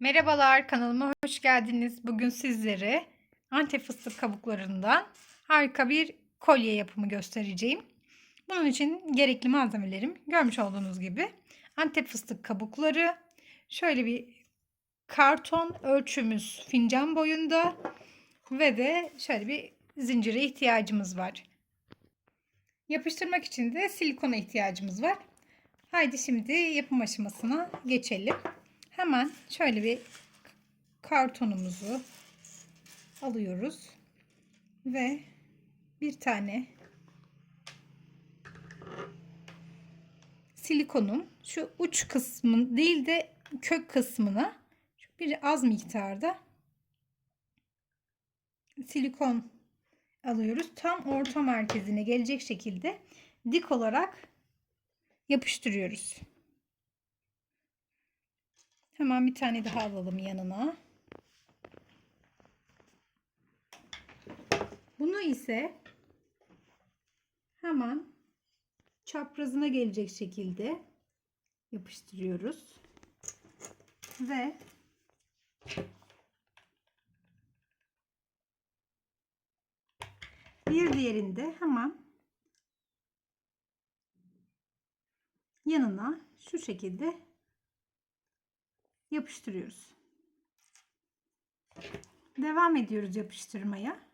Merhabalar kanalıma hoş geldiniz. Bugün sizlere Antep fıstık kabuklarından harika bir kolye yapımı göstereceğim. Bunun için gerekli malzemelerim görmüş olduğunuz gibi Antep fıstık kabukları, şöyle bir karton ölçümüz fincan boyunda ve de şöyle bir zincire ihtiyacımız var. Yapıştırmak için de silikona ihtiyacımız var. Haydi şimdi yapım aşamasına geçelim. Hemen şöyle bir kartonumuzu alıyoruz ve bir tane silikonun şu uç kısmın değil de kök kısmına bir az miktarda silikon alıyoruz. Tam orta merkezine gelecek şekilde dik olarak yapıştırıyoruz. Hemen bir tane daha alalım yanına. Bunu ise hemen çaprazına gelecek şekilde yapıştırıyoruz. Ve bir diğerinde hemen yanına şu şekilde yapıştırıyoruz. Devam ediyoruz yapıştırmaya.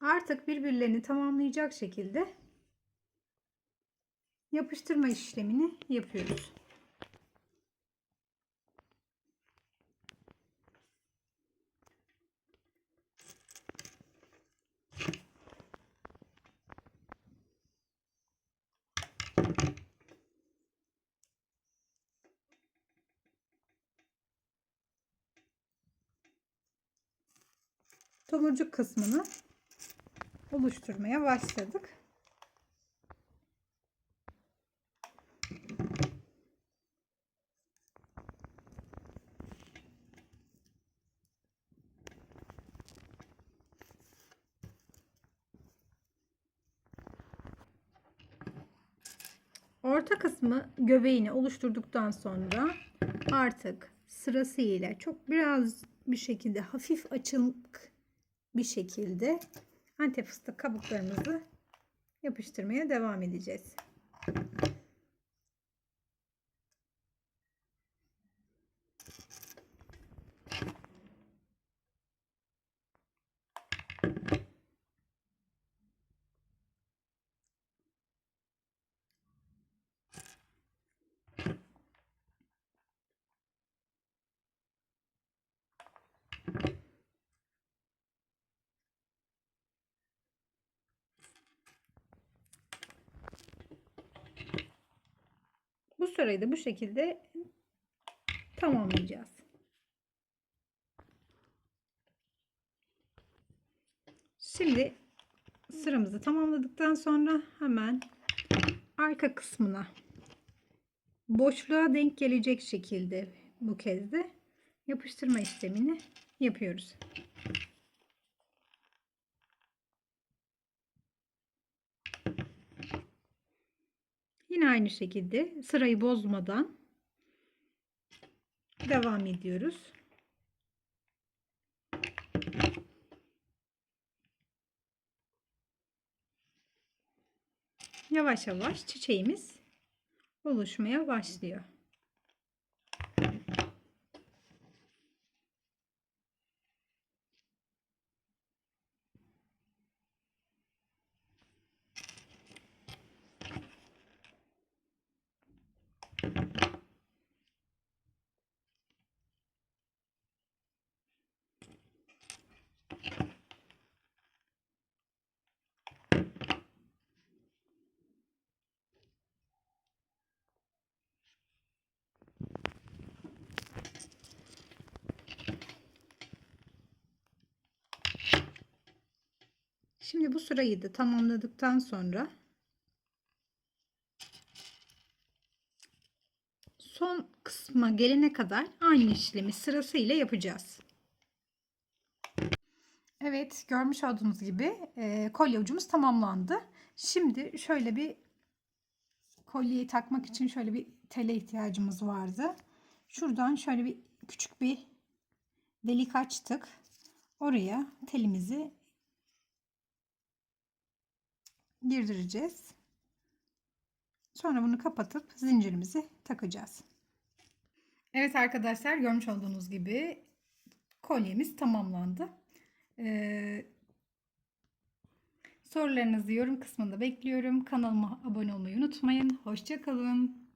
Artık birbirlerini tamamlayacak şekilde yapıştırma işlemini yapıyoruz. Tomurcuk kısmını oluşturmaya başladık. Orta kısmı göbeğini oluşturduktan sonra artık sırasıyla çok biraz bir şekilde hafif açık bir şekilde antep fıstık kabuklarımızı yapıştırmaya devam edeceğiz. Bu sırayı da bu şekilde tamamlayacağız. Şimdi sıramızı tamamladıktan sonra hemen arka kısmına boşluğa denk gelecek şekilde bu kez de yapıştırma işlemini yapıyoruz. Yine aynı şekilde sırayı bozmadan devam ediyoruz. Yavaş yavaş çiçeğimiz oluşmaya başlıyor. Şimdi bu sırayı da tamamladıktan sonra son kısma gelene kadar aynı işlemi sırasıyla yapacağız. Evet görmüş olduğunuz gibi e, kolye ucumuz tamamlandı. Şimdi şöyle bir kolyeyi takmak için şöyle bir tele ihtiyacımız vardı. Şuradan şöyle bir küçük bir delik açtık. Oraya telimizi girdireceğiz. Sonra bunu kapatıp zincirimizi takacağız. Evet arkadaşlar görmüş olduğunuz gibi kolyemiz tamamlandı. Ee, sorularınızı yorum kısmında bekliyorum. Kanalıma abone olmayı unutmayın. Hoşçakalın.